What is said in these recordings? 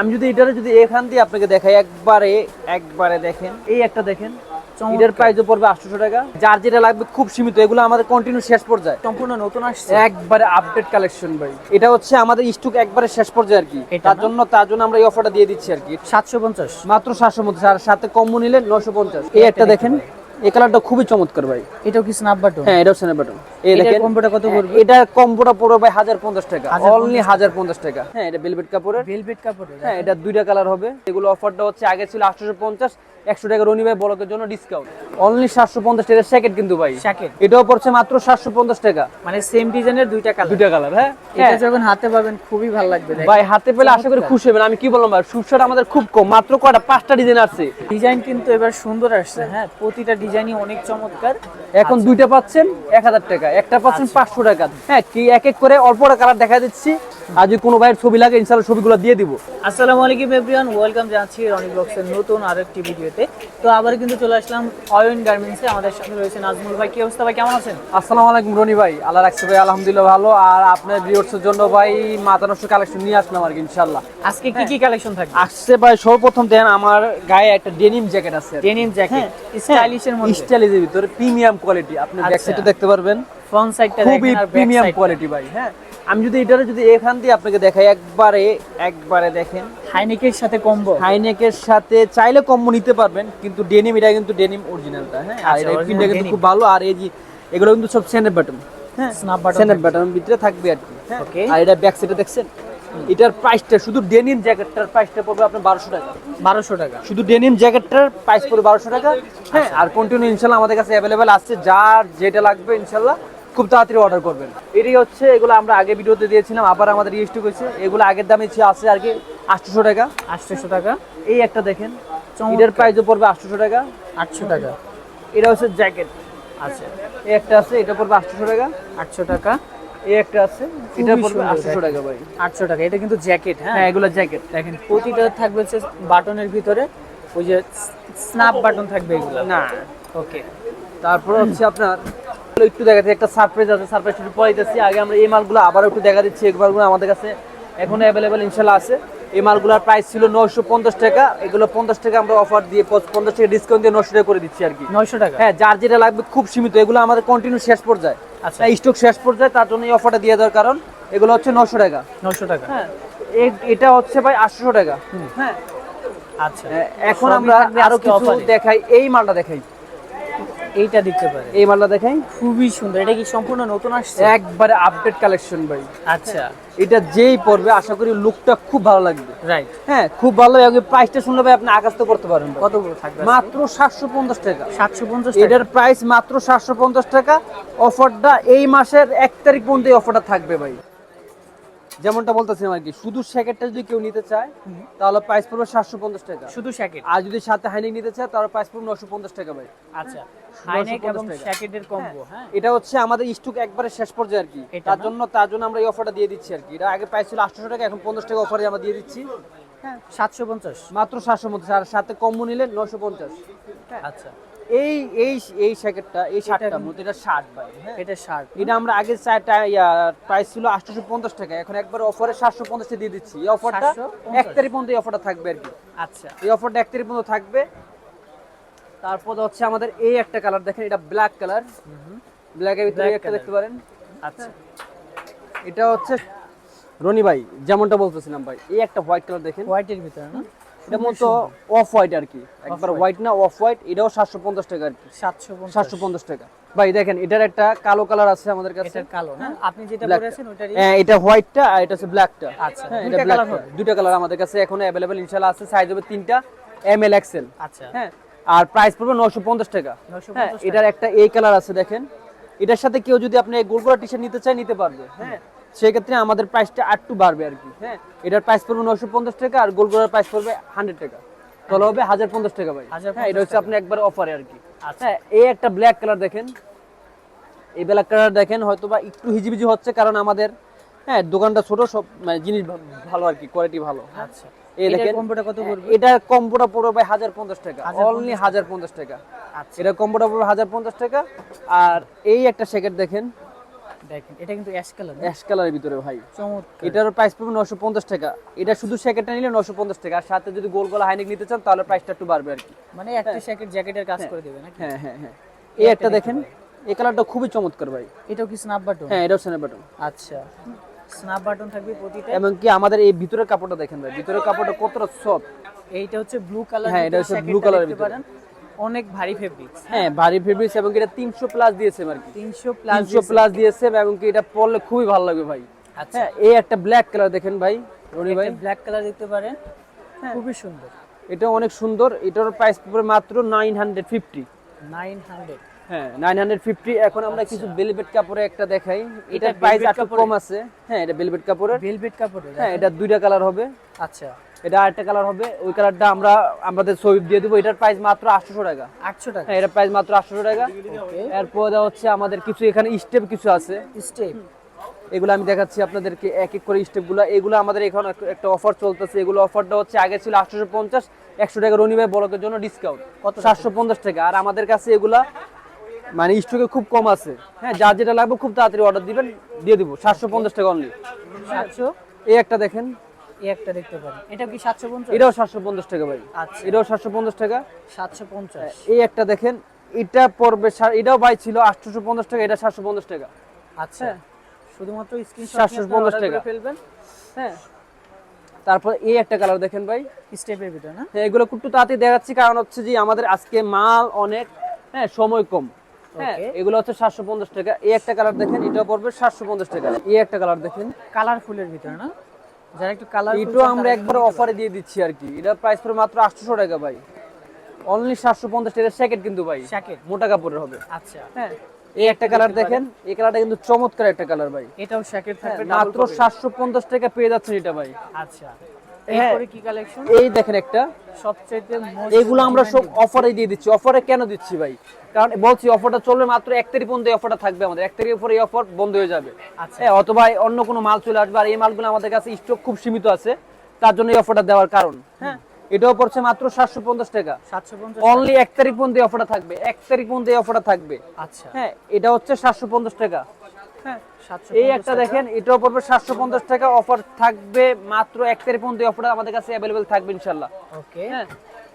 আমি যদি এটারে যদি এখান দিয়ে আপনাকে দেখাই একবারে একবারে দেখেন। এই একটা দেখেন। এটার প্রাইসও পড়বে আটশোশো টাকা। যার যেটা লাগবে খুব সীমিত এগুলো আমাদের কন্টিনিউ শেষ পর্যায়ে। সম্পূর্ণ নতুন আসছে। একবারে আপডেট কালেকশন ভাই। এটা হচ্ছে আমাদের স্টক একবারে শেষ পর্যায়ে আর কি। তার জন্য তার জন্য আমরা এই অফারটা দিয়ে দিচ্ছি আর কি। সাতশো পঞ্চাশ। মাত্র সাতশো মধ্যে আর সাথে কম্বো নিলে নশো পঞ্চাশ। এই একটা দেখেন। এই কালারটা খুবই চমৎকার ভাই। এটাও কি স্ন্যাপ বাটন হ্যাঁ এটাও স্ন্যাপ বাটন এই দেখেন কম্বোটা কত পড়বে? এটা কম্বোটা পড়বে ভাই হাজার পঞ্চাশ টাকা। 1050 অনলি হাজার পঞ্চাশ টাকা। হ্যাঁ এটা বেলভেট কাপড়ের। ভেলভেট কাপড়ের হ্যাঁ এটা দুইটা কালার হবে। এগুলো অফারটা হচ্ছে আগে ছিল আটশোশো পঞ্চাশ একশো টাকা রনি ভাই বলকের জন্য ডিসকাউন্ট অনলি সাতশো পঞ্চাশ টাকা স্যাকেট কিন্তু ভাই। স্যাকেট এটাও পড়ছে মাত্র সাতশো পঞ্চাশ টাকা। মানে সেম ডিজাইনের দুইটা কালার দুইটা কালার হ্যাঁ? এটা যখন হাতে পাবেন খুবই ভালো লাগবে ভাই হাতে পেলে আশা করি খুশি হবেন। আমি কি বললাম ভাই আমাদের খুব কম মাত্র কয়টা? পাঁচটা ডিজাইন আছে। ডিজাইন কিন্তু এবার সুন্দর আসছে হ্যাঁ? প্রতিটা ডিজাইনই অনেক চমৎকার। এখন দুইটা পাচ্ছেন এক হাজার টাকা। একটা পাচ্ছেন পাঁচশো টাকা। হ্যাঁ কি এক এক করে অল্পটা কালার দেখা দিচ্ছি। আর যদি কোনো ভাইয়ের ছবি লাগে ইনশাল্লাহ ছবিগুলো দিয়ে দিব। আসসালামু আলাইকুম এভরিওয়ান ওয়েলকাম জানাচ্ছি রনি ব্লগসের নতুন আরেকটি ভিডিওতে। তো আবার কিন্তু চলে আসলাম অয়ন গার্মেন্টসে আমাদের সাথে রয়েছে নাজমুল ভাই। কি অবস্থা ভাই? কেমন আছেন? আসসালামু আলাইকুম রনি ভাই। আল্লাহ রাখছে ভাই আলহামদুলিল্লাহ ভালো। আর আপনার ভিউয়ার্সের জন্য ভাই মাতানস্য কালেকশন নিয়ে আসলাম আর কি ইনশাল্লাহ আজকে কি কি কালেকশন থাকবে? আসছে ভাই সর্বপ্রথম দেন আমার গায়ে একটা ডেনিম জ্যাকেট আছে ডেনিম জ্যাকেট স্টাইলিশের মধ্যে। স্টাইলিশের ভিতরে প্রিমিয়াম কোয়ালিটি আপনি ব্যাক আচ্ছা। সাইডে দেখতে পারবেন। ফ্রন্ট সাইডটা খুবই আর প্রিমিয়াম কোয়ালিটি ভাই হ্যাঁ? আমি যদি এটারে যদি এখান দিয়ে আপনাকে দেখাই একবারে একবারে দেখেন। হাইনেকের সাথে কম্বো হাইনেকের সাথে চাইলে কম্বো নিতে পারবেন কিন্তু ডেনিম এটা কিন্তু ডেনিম অরিজিনালটা হ্যাঁ? আর আচ্ছা, এটা কিন্তু খুব ভালো আর এই যে এগুলো কিন্তু সব স্যান্ডেল বাটন হ্যাঁ? স্ন্যাপ বাটন স্যান্ডেল বাটন ভিতরে থাকবে আর কি হ্যাঁ? আর এটা ব্যাক সাইডে দেখছেন? এটার প্রাইসটা শুধু ডেনিম জ্যাকেটটার প্রাইসটা পড়বে আপনার বারোশো টাকা। বারোশো টাকা। শুধু ডেনিম জ্যাকেটটার প্রাইস পড়বে বারোশো টাকা। হ্যাঁ আর কন্টিনিউ ইনশাল্লাহ আমাদের কাছে অ্যাভেলেবেল আছে যার যেটা লাগবে ইনশাল্লাহ খুব তাড়াতাড়ি অর্ডার করবেন। এটাই হচ্ছে এগুলো আমরা আগে ভিডিওতে দিয়েছিলাম আবার আমাদের রিস্টক হয়েছে। এগুলো আগের দামে ছিল আছে আর কি আটশোশো টাকা। আটশোশো টাকা। এই একটা দেখেন। এটার প্রাইসও পড়বে আটশোশো টাকা। আটশো টাকা। এটা হচ্ছে জ্যাকেট আচ্ছা। এই একটা আছে এটা পড়বে আটশোশো টাকা। আটশো টাকা। এই একটা আছে এটা পড়বে সুন্দর আটশোশো jacket। টাকা ভাই। আটশো টাকা এটা কিন্তু জ্যাকেট হ্যাঁ? এগুলো জ্যাকেট দেখেন প্রতিটা থাকবে হচ্ছে বাটনের ভিতরে ওই যে স্ন্যাপ বাটন থাকবে এগুলো। না। ওকে তারপর হচ্ছে আপনার একটু দেখাচ্ছি একটা সারপ্রাইজ আছে সারপ্রাইজ একটু পরে দিচ্ছি আগে আমরা এই মালগুলো আবার একটু দেখা দিচ্ছি এই মালগুলো আমাদের কাছে এখনও অ্যাভেলেবেল ইনশাল্লাহ আছে। এই মালগুলোর প্রাইস ছিল নয়শো পঞ্চাশ টাকা এগুলো পঞ্চাশ টাকা আমরা অফার দিয়ে পঞ্চাশ টাকা ডিসকাউন্ট দিয়ে নশো টাকা করে দিচ্ছি আর কি। নয়শো টাকা? হ্যাঁ যার যেটা লাগবে খুব সীমিত এগুলো আমাদের কন্টিনিউ শেষ পর্যায়ে। আচ্ছা। স্টক শেষ পর্যায়ে তার জন্য এই অফারটা দিয়ে দেওয়ার কারণ এগুলো হচ্ছে নশো টাকা। নশো টাকা। হ্যাঁ এটা হচ্ছে ভাই আটশো টাকা। হ্যাঁ। আচ্ছা। এখন আমরা আরও কিছু। দেখাই এই মালটা দেখাই। এইটা দিতে পারে এই মালটা দেখাই খুবই সুন্দর। এটা কি সম্পূর্ণ নতুন আসছে? একবারে আপডেট কালেকশন ভাই। আচ্ছা। এটা যেই পড়বে আশা করি লুকটা খুব ভালো লাগবে। রাইট হ্যাঁ খুব ভালো লাগবে। প্রাইসটা শুনলে ভাই আপনি আকাশ তো করতে পারেন কত থাকবে মাত্র সাতশো পঞ্চাশ টাকা। সাতশো পঞ্চাশ এটার প্রাইস মাত্র সাতশো পঞ্চাশ টাকা। অফারটা এই মাসের এক তারিখ পর্যন্ত এই অফারটা থাকবে ভাই। যেমনটা বলতেছিলাম আর কি শুধু স্যাকেটটা যদি কেউ নিতে চায় তাহলে প্রাইস পড়বে সাতশো পঞ্চাশ টাকা। শুধু শ্যাকেট আর যদি সাথে হাইনিক নিতে চায় তাহলে প্রাইস পড়বে নশো পঞ্চাশ টাকা ভাই। আচ্ছা হাইনেক এবং শ্যাকেটের কম্বো হ্যাঁ এটা হচ্ছে আমাদের স্টক একবারে শেষ পর্যায়ে আর কি। তার জন্য তার জন্য আমরা এই অফারটা দিয়ে দিচ্ছি আর কি। এটা আগে প্রাইস ছিল আটশো টাকা এখন পঞ্চাশ টাকা অফারে আমরা দিয়ে দিচ্ছি। হ্যাঁ সাতশো পঞ্চাশ? মাত্র সাতশো মধ্যে আর সাথে কম্বো নিলে নশো পঞ্চাশ। আচ্ছা। এই এই এই শ্যাকেটটা এই শার্টটা মধ্যে এটা শার্ট ভাই হ্যাঁ? এটা শার্ট এটা আমরা আগে চারটা প্রাইস ছিল আটশোশো পঞ্চাশ টাকা এখন একবার অফারে সাতশো পঞ্চাশে দিয়ে দিচ্ছি। এই অফারটা 750 এক তারিখ পর্যন্ত এই অফারটা থাকবে আর কি। আচ্ছা। এই অফারটা এক তারিখ পর্যন্ত থাকবে। তারপর হচ্ছে আমাদের এই একটা কালার দেখেন এটা ব্ল্যাক কালার ব্ল্যাকের ভিতরে একটা দেখতে পারেন। আচ্ছা। এটা হচ্ছে রনি ভাই যেমনটা বলতেছিলাম ভাই এই একটা হোয়াইট কালার দেখেন। হোয়াইটের ভিতরে না এটা মতো অফ হোয়াইট আর কি। একবার হোয়াইট না অফ হোয়াইট এটাও সাতশো পঞ্চাশ টাকা আর কি। সাতশো পঞ্চাশ। টাকা। ভাই দেখেন এটার একটা কালো কালার আছে আমাদের কাছে। এটার কালো না? আপনি যেটা পরে আছেন ওইটারই হ্যাঁ এটা হোয়াইটটা আর এটা হচ্ছে ব্ল্যাকটা আচ্ছা, হ্যাঁ এটা ব্ল্যাক? দুইটা কালার আমাদের কাছে এখনও অ্যাভেলেবেল ইনশাআল্লাহ আছে। সাইজ হবে তিনটা এম এল এক্সেল আচ্ছা। হ্যাঁ আর প্রাইস পড়বে নশো পঞ্চাশ টাকা। হ্যাঁ এটার একটা এই কালার আছে দেখেন। এটার সাথে কেউ যদি আপনি গোলগোলা টি শার্ট নিতে চায় নিতে পারবে। হ্যাঁ সেক্ষেত্রে আমাদের প্রাইসটা আরেকটু বাড়বে আর কি হ্যাঁ? এটার প্রাইস পড়বে নশো পঞ্চাশ টাকা আর গোলগোলার প্রাইস পড়বে হান্ড্রেড টাকা। তাহলে হবে হাজার পঞ্চাশ টাকা ভাই। হ্যাঁ এটা হচ্ছে আপনি একবার অফারে আর কি হ্যাঁ এই একটা ব্ল্যাক কালার দেখেন। এই ব্ল্যাক কালার দেখেন হয়তো বা একটু হিজিবিজি হচ্ছে কারণ আমাদের হ্যাঁ দোকানটা ছোট সব মানে জিনিস ভালো আর কি কোয়ালিটি ভালো আচ্ছা। এই দেখেন কম্বোটা কত পড়বে? এটা কম্বোটা পড়বে ভাই হাজার পঞ্চাশ টাকা। 1050 অনলি হাজার পঞ্চাশ টাকা। আচ্ছা। এটা কম্বোটা পড়বে হাজার পঞ্চাশ টাকা। আর এই একটা দেখেন দেখেন এটা কিন্তু অ্যাশ কালার অ্যাশ কালারের ভিতরে ভাই। চমৎকার। এটার প্রাইস পড়বে নশো পঞ্চাশ টাকা। এটা শুধু স্যাকেটটা নিলে নশো পঞ্চাশ টাকা। আর সাথে যদি গোল গলা হাইনেক নিতে চান তাহলে প্রাইসটা একটু বাড়বে আর কি। মানে একটা জ্যাকেট জ্যাকেটের কাজ করে দেবে নাকি? হ্যাঁ হ্যাঁ হ্যাঁ। এই একটা দেখেন এই কালারটা খুবই চমৎকার ভাই। এটাও কি স্ন্যাপ বাটন হ্যাঁ এটাও বাটন আচ্ছা। স্ন্যাপ বাটন থাকবে প্রতিটা। এবং কি আমাদের এই ভিতরের কাপড়টা দেখেন ভাই। ভিতরের কাপড়টা কতটা সফট এইটা হচ্ছে ব্লু কালার হ্যাঁ, এটা হচ্ছে colour এর ভিতরে। অনেক ভারী ফেব্রিক্স হ্যাঁ? ভারী ফেব্রিক্স এবং এটা তিনশো প্লাস দিয়েছে আর কি। তিনশো প্লাস তিনশো প্লাস দিয়েছে এবং কি এটা পরলে খুবই ভালো লাগবে ভাই। আচ্ছা। হ্যাঁ এই একটা ব্ল্যাক কালার দেখেন ভাই রনি ভাই। ব্ল্যাক কালার দেখতে পারেন। হ্যাঁ। খুবই সুন্দর। এটা অনেক সুন্দর এটার প্রাইস পড়বে মাত্র nine hundred fifty nine hundred হ্যাঁ নাইন হান্ড্রেড ফিফটি এখন আমরা কিছু বেলভেট কাপড়ে একটা দেখাই। এটা এটার প্রাইস একটু কম আছে। হ্যাঁ এটা বেলভেট কাপড়ের। ভেলভেট কাপড়ের হ্যাঁ এটা দুইটা কালার হবে। আচ্ছা। এটা আরেকটা কালার হবে। ওই কালারটা আমরা আমাদের ছবি দিয়ে দেবো। এটার প্রাইস মাত্র আটশো টাকা। আটশো টাকা। হ্যাঁ এটার প্রাইস মাত্র আটশো টাকা। এরপর হচ্ছে আমাদের কিছু এখানে স্টেপ কিছু আছে। স্টেপ এগুলো আমি দেখাচ্ছি আপনাদেরকে এক এক করে স্টেপগুলো এগুলো আমাদের এখানে এক- একটা অফার চলতেছে। এগুলো অফারটা হচ্ছে আগে ছিল আটশোশো পঞ্চাশ একশো টাকা রনিভাই বলকের জন্য ডিসকাউন্ট কত সাতশো পঞ্চাশ টাকা। আর আমাদের কাছে এগুলা মানে স্টকে খুব কম আছে। হ্যাঁ যার যেটা লাগবে খুব তাড়াতাড়ি অর্ডার দিবেন দিয়ে দিব। সাতশো পঞ্চাশ টাকা অনলি সাতশো? এই একটা দেখেন। এই একটা দেখতে পারেন এটা কি সাতশো পঞ্চাশ? এটাও সাতশো পঞ্চাশ টাকা ভাই। আচ্ছা। এটাও সাতশো পঞ্চাশ টাকা। সাতশো পঞ্চাশ। এই একটা দেখেন এটা পড়বে এটাও বাই ছিল আটশোশো পঞ্চাশ টাকা এটা সাতশো পঞ্চাশ টাকা। আচ্ছা। শুধুমাত্র স্ক্রিনশট 750 টাকা। ফেলবেন। হ্যাঁ। তারপর এই একটা কালার দেখেন ভাই। স্টেপের ভিতরে না? হ্যাঁ এগুলো একটু তাড়াতাড়ি দেখাচ্ছি কারণ হচ্ছে যে আমাদের আজকে মাল অনেক হ্যাঁ সময় কম। হ্যাঁ এগুলো হচ্ছে সাতশো পঞ্চাশ টাকা। এই একটা কালার দেখেন এটাও পড়বে সাতশো পঞ্চাশ টাকা। এই একটা কালার দেখেন। কালারফুলের ভিতরে না? যারা একটু কালার এটাও আমরা একবার অফারে দিয়ে দিচ্ছি আর কি। এটা প্রাইস পড়ে মাত্র আটশোশো টাকা ভাই। অনলি সাতশো পঞ্চাশ টাকা। স্যাকেট কিন্তু ভাই। জ্যাকেট মোটা কাপড়ের হবে। আচ্ছা। হ্যাঁ এই একটা কালার দেখেন। এই কালারটা কিন্তু চমৎকার একটা কালার ভাই। এটাও জ্যাকেট থাকবে হ্যাঁ, মাত্র সাতশো পঞ্চাশ টাকা পেয়ে যাচ্ছেন এটা ভাই। আচ্ছা। এরপরে কি কালেকশন এই দেখেন একটা। most এগুলো আমরা সব অফারে দিয়ে দিচ্ছি। অফারে কেন দিচ্ছি ভাই? কারণ বলছি অফারটা চলবে মাত্র এক তারিখ পর্যন্ত এই অফারটা থাকবে আমাদের। এক তারিখের পরে এই অফার বন্ধ হয়ে যাবে। আচ্ছা। হ্যাঁ অথবা অন্য কোনো মাল চলে আসবে। আর এই মালগুলো আমাদের কাছে স্টক খুব সীমিত আছে। তার জন্য এই অফারটা দেওয়ার কারণ। হ্যাঁ এটাও পড়ছে মাত্র সাতশো পঞ্চাশ টাকা। অনলি এক তারিখ পর্যন্ত এই অফারটা থাকবে। এক তারিখ পর্যন্ত এই অফারটা থাকবে। আচ্ছা। হ্যাঁ এটা হচ্ছে সাতশো পঞ্চাশ টাকা। হ্যাঁ এই একটা দেখেন এটাও পড়বে সাতশো পঞ্চাশ টাকা। অফার থাকবে মাত্র এক তারিখ পর্যন্ত এই অফারটা আমাদের কাছে অ্যাভেলেবেল থাকবে ইনশাল্লাহ ওকে হ্যাঁ।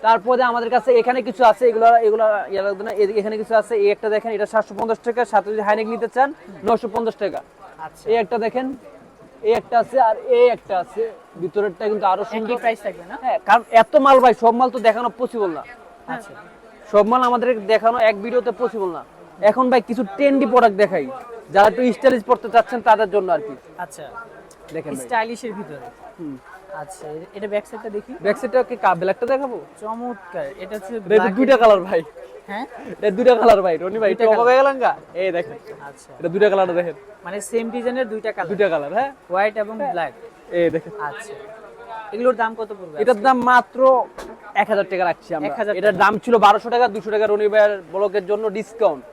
তারপরে আমাদের কাছে এখানে কিছু আছে এগুলো এগুলো ইয়ে লাগবে না। এখানে কিছু আছে এই একটা দেখেন এটা সাতশো পঞ্চাশ টাকা। সাথে যদি হাইনেক নিতে চান নশো পঞ্চাশ টাকা। আচ্ছা। এই একটা দেখেন এই একটা আছে আর এই একটা আছে। ভিতরেরটা কিন্তু আরও সুন্দর। প্রাইস থাকবে না? হ্যাঁ কারণ এত মাল ভাই সব মাল তো দেখানো পসিবল না। আচ্ছা। সব মাল আমাদের দেখানো এক ভিডিওতে পসিবল না। এখন ভাই কিছু ট্রেন্ডি প্রোডাক্ট দেখাই। যারা একটু স্টাইলিশ পড়তে চাচ্ছেন তাদের জন্য আর কি। আচ্ছা। দেখেন স্টাইলিশের ভিতরে। হুম। আচ্ছা এটা ব্যাক সাইডটা দেখি। ব্যাক সাইডটা কি কা ব্ল্যাকটা দেখাবো? চমৎকার এটা হচ্ছে এটা দুইটা কালার ভাই। হ্যাঁ? এটা দুইটা কালার ভাই রনি ভাই দুইটা অবাক হয়ে গেলেন গা? এই দেখেন আচ্ছা। এটা দুইটা কালার দেখেন। মানে সেম ডিজাইনের দুইটা কালার দুইটা কালার হ্যাঁ? হোয়াইট এবং ব্ল্যাক এই দেখেন। আচ্ছা। এগুলোর দাম কত পড়বে এটার দাম মাত্র এক হাজার টাকা রাখছি আমরা। এটার দাম ছিল বারোশো টাকা দুশো টাকা রনি ভাইয়ের ব্লকের জন্য ডিসকাউন্ট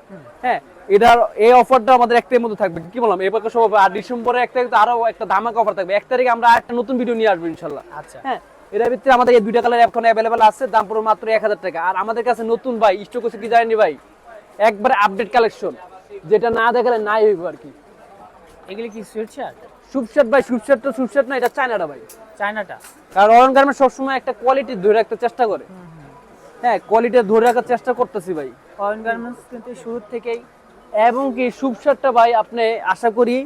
হ্যাঁ এটার এই অফারটা আমাদের একটাই মধ্যে থাকবে। কি বললাম? এবার সব আর ডিসেম্বরে এক তারিখ তো আরও একটা ধামাকা অফার থাকবে। এক তারিখে আমরা একটা নতুন ভিডিও নিয়ে আসব ইনশাল্লাহ। আচ্ছা। হ্যাঁ এটার ভিতরে আমাদের এই দুইটা কালার এখন অ্যাভেলেবেল আছে। দাম পড়বে মাত্র এক হাজার টাকা। আর আমাদের কাছে নতুন ভাই স্টক হচ্ছে ভাই? একবারে আপডেট কালেকশন যেটা না দেখালে নাই হইব আর কি। এগুলি কি সুইট শার্ট সুপশার্ট ভাই সুপশার্ট তো সুপশার্ট না এটা চায়নাটা ভাই। চায়নাটা? কারণ অরণ গার্মেন্ট সবসময় একটা কোয়ালিটি ধরে রাখতে চেষ্টা করে। হ্যাঁ কোয়ালিটি ধরে রাখার চেষ্টা করতেছি ভাই। অয়েন গার্মেন্টস কিন্তু শুরু থেকেই এবং কি সুপশার্টটা ভাই আপনি আশা করি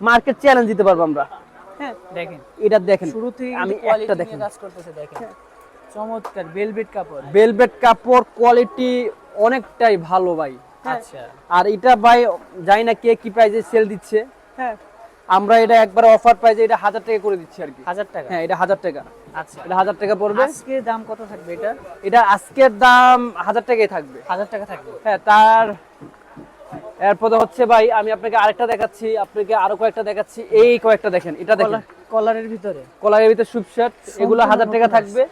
মার্কেট চ্যালেঞ্জ দিতে পারব আমরা। হ্যাঁ দেখেন। এটা দেখেন। শুরু থেকে আমি একটা দেখেন। কাজ করতেছে দেখেন। চমৎকার ভেলভেট কাপড়। ভেলভেট কাপড় কোয়ালিটি অনেকটাই ভালো ভাই। আচ্ছা। আর এটা ভাই জানি না কে কি প্রাইসে সেল দিচ্ছে। হ্যাঁ। আমরা এটা একবার অফার প্রাইসে এটা হাজার টাকা করে দিচ্ছি আর কি। হাজার টাকা? হ্যাঁ এটা হাজার টাকা। আচ্ছা। এটা হাজার টাকা পড়বে। আজকে দাম কত থাকবে এটা? এটা আজকের দাম হাজার টাকাই থাকবে। হাজার টাকা থাকবে? হ্যাঁ তার এরপরে হচ্ছে ভাই আমি আপনাকে আরেকটা দেখাচ্ছি আপনাকে আরও কয়েকটা দেখাচ্ছি। এই কয়েকটা দেখেন এটা দেখেন। কলারের ভিতরে? কলারের ভিতরে সুপশার্ট এগুলো হাজার টাকা থাকবে।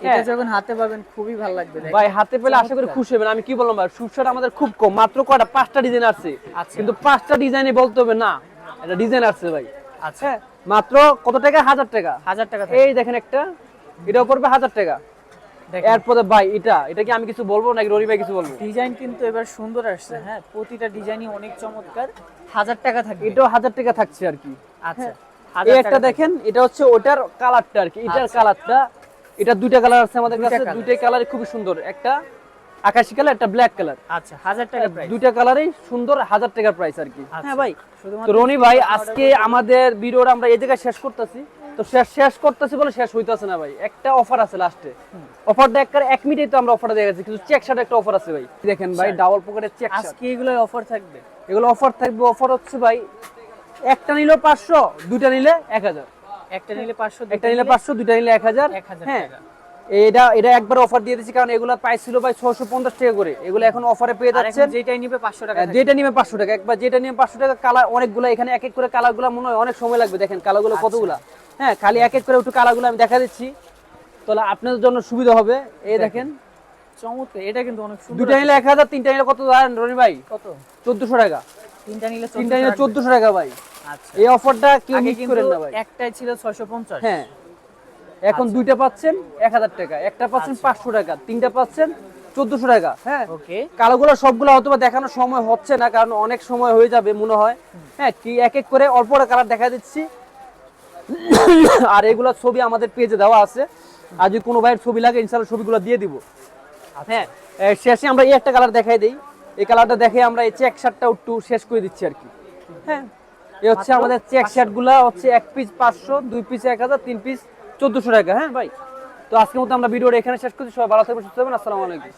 এটা হ্যাঁ। যখন হাতে পাবেন খুবই ভালো লাগবে ভাই হাতে পেলে আশা করি খুশি হবেন। আমি কি বললাম ভাই সুপশার্ট আমাদের খুব কম মাত্র কয়টা? পাঁচটা ডিজাইন আছে। আচ্ছা। কিন্তু পাঁচটা ডিজাইনে বলতে হবে না। এটা ডিজাইন আছে ভাই। আচ্ছা। হ্যাঁ মাত্র কত টাকা? হাজার টাকা। হাজার টাকা এই দেখেন একটা এটাও পড়বে হাজার টাকা। এরপরে ভাই এটা এটা কি আমি কিছু বলব নাকি রনি ভাই কিছু বলব? ডিজাইন কিন্তু এবার সুন্দর আসছে হ্যাঁ প্রতিটা ডিজাইনই অনেক চমৎকার। হাজার টাকা থাকবে। এটাও হাজার টাকা থাকছে আর কি। আচ্ছা এই একটা দেখেন এটা হচ্ছে ওটার কালারটা আর কি এটার আচ্ছা। কালারটা এটা দুইটা কালার আছে আমাদের কাছে। দুইটাই কালার খুবই সুন্দর। একটা আকাশি কালার একটা ব্ল্যাক কালার। আচ্ছা হাজার টাকা প্রাইস দুইটা কালারই সুন্দর হাজার টাকার প্রাইস আর কি। আচ্ছা। হ্যাঁ ভাই। তো রনি ভাই আজকে আমাদের ভিডিওটা আমরা এই জায়গায় শেষ করতেছি। তো শেষ শেষ করতেছি বলে শেষ হইতাছে না ভাই। একটা অফার আছে লাস্টে অফারটা এক এক মিনিটে তো আমরা অফারটা দিয়ে কিন্তু চেক শার্ট একটা অফার আছে ভাই। দেখেন ভাই ডাবল পকেটের চেক শার্ট আজকে এগুলো অফার থাকবে? এগুলো অফার থাকবে অফার হচ্ছে ভাই একটা নিলে পাঁচশো দুইটা নিলে এক হাজার। একটা নিলে পাঁচশো একটা নিলে পাঁচশো দুইটা নিলে এক হাজার। 1000 হ্যাঁ। টাকা। এটা এটা একবার অফার দিয়ে দিচ্ছি কারণ এগুলো প্রাইস ছিল ভাই ছশো পঞ্চাশ টাকা করে। এগুলো এখন অফারে পেয়ে যাচ্ছেন। যেটাই নিবে পাঁচশো টাকা হ্যাঁ, যেটা নিবে পাঁচশো টাকা। একবার যেটা নিয়ে পাঁচশো টাকা কালার অনেকগুলো এখানে এক এক করে কালারগুলো মনে হয় অনেক সময় লাগবে। দেখেন কালারগুলো আচ্ছা। কতগুলা। হ্যাঁ খালি এক এক করে একটু কালারগুলো আমি দেখা দিচ্ছি। তাহলে আপনাদের জন্য সুবিধা হবে। এই দেখেন। চমৎকার এটা কিন্তু অনেক সুন্দর দুইটা নিলে এক হাজার তিনটা নিলে কত জানেন রনি ভাই? কত? চোদ্দশো টাকা। তিনটা নিলে তিনটা নিলে চোদ্দশো টাকা। ভাই। আচ্ছা। এই অফারটা কেউ মিস করেন না ভাই। একটাই ছিল ছয়শো পঞ্চাশ। হ্যাঁ। এখন আচ্ছা। দুইটা পাচ্ছেন এক হাজার টাকা একটা পাচ্ছেন পাঁচশো টাকা তিনটা পাচ্ছেন চোদ্দশো টাকা হ্যাঁ? কালোগুলো সবগুলো হয়তো দেখানোর সময় হচ্ছে না কারণ অনেক সময় হয়ে যাবে মনে হয়। হ্যাঁ কি এক এক করে অল্প কালার দেখা দিচ্ছি। আর এগুলো ছবি আমাদের পেজে দেওয়া আছে। আর যদি কোনো ভাইয়ের ছবি লাগে ইনশাল্লাহ ছবিগুলো দিয়ে দিব। হ্যাঁ শেষে আমরা এই একটা কালার দেখাই দিই। এই কালারটা দেখে আমরা এই চেক শার্টটা একটু শেষ করে দিচ্ছি আর কি। হ্যাঁ এ হচ্ছে আমাদের চেক শার্টগুলা হচ্ছে এক পিস পাঁচশো দুই পিস এক হাজার তিন পিস চোদ্দশো টাকা হ্যাঁ ভাই? তো আজকের মতো আমরা ভিডিওটা এখানে শেষ করছি, সবাই ভালো থাকবেন, সুস্থ থাকবেন, আসসালামু আলাইকুম।